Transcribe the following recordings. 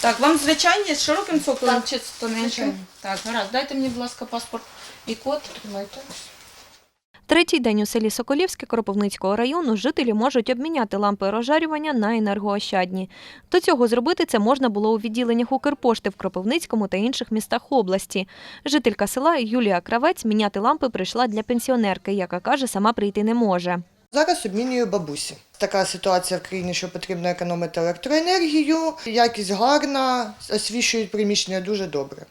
Так, вам звичайні з широким цоколем Так, чи з тоненьким? звичайні. Так, гаразд. Дайте мені, будь ласка, паспорт і код. Тримайте. Третій день у селі Соколівське Кропивницького району жителі можуть обміняти лампи розжарювання на енергоощадні. До цього зробити це можна було у відділеннях Укрпошти в Кропивницькому та інших містах області. Жителька села Юлія Кравець міняти лампи прийшла для пенсіонерки, яка каже, сама прийти не може. Зараз обмінюю бабусі. Така ситуація в країні, що потрібно економити електроенергію. Якість гарна, освіщують приміщення дуже добре.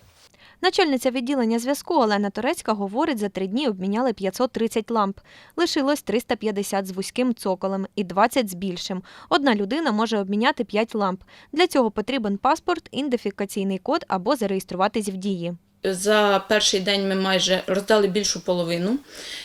Начальниця відділення зв'язку Олена Турецька говорить, за три дні обміняли 530 ламп. Лишилось 350 з вузьким цоколем і 20 з більшим. Одна людина може обміняти 5 ламп. Для цього потрібен паспорт, ідентифікаційний код або зареєструватись в дії. За перший день ми майже роздали більшу половину.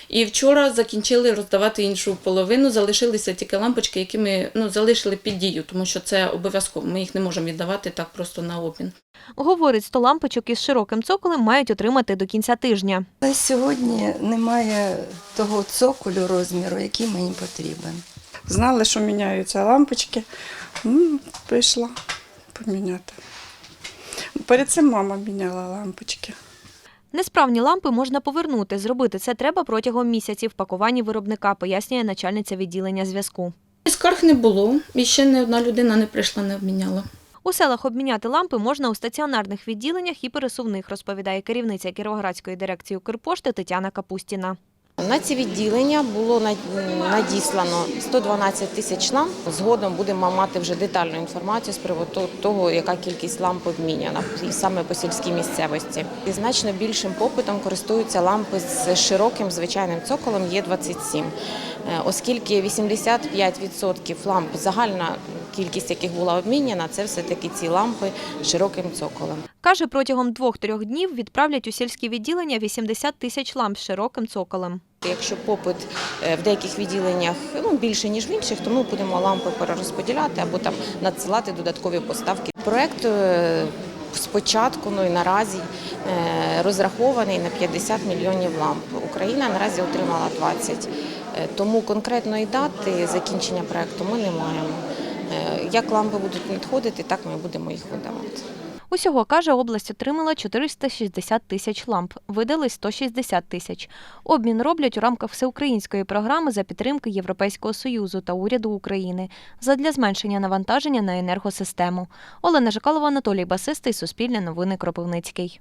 І вчора закінчили роздавати іншу половину. Залишилися тільки лампочки, які ми ну, залишили під дію, тому що це обов'язково. Ми їх не можемо віддавати так просто на обмін. Говорить, 100 лампочок із широким цоколем мають отримати до кінця тижня. Але сьогодні немає того цоколю розміру, який мені потрібен. Знали, що міняються лампочки. Ну, прийшла поміняти. Перед цим мама міняла лампочки. Несправні лампи можна повернути. Зробити це треба протягом місяців в пакуванні виробника, пояснює начальниця відділення зв'язку. Скарг не було, і ще не одна людина не прийшла, не обміняла. У селах обміняти лампи можна у стаціонарних відділеннях і пересувних, розповідає керівниця Кіровоградської дирекції Укрпошти Тетяна Капустіна. На ці відділення було надіслано 112 тисяч ламп. Згодом будемо мати вже детальну інформацію з приводу того, яка кількість ламп обміняна саме по сільській місцевості. І значно більшим попитом користуються лампи з широким звичайним цоколом Є27, Е, оскільки 85% ламп, загальна кількість яких була обміняна, це все-таки ці лампи з широким цоколем. Каже, протягом двох-трьох днів відправлять у сільські відділення 80 тисяч ламп з широким цоколем. Якщо попит е, в деяких відділеннях ну, більше, ніж в інших, то ми будемо лампи перерозподіляти або там надсилати додаткові поставки. Проект е, спочатку, ну і наразі е, розрахований на 50 мільйонів ламп. Україна наразі отримала 20. Е, Тому конкретної дати закінчення проекту ми не маємо. Е, Як лампи будуть надходити, так ми будемо їх видавати. Усього, каже, область отримала 460 тисяч ламп, видали 160 тисяч. Обмін роблять у рамках всеукраїнської програми за підтримки Європейського Союзу та уряду України задля зменшення навантаження на енергосистему. Олена Жикалова, Анатолій Басистий, Суспільне новини Кропивницький.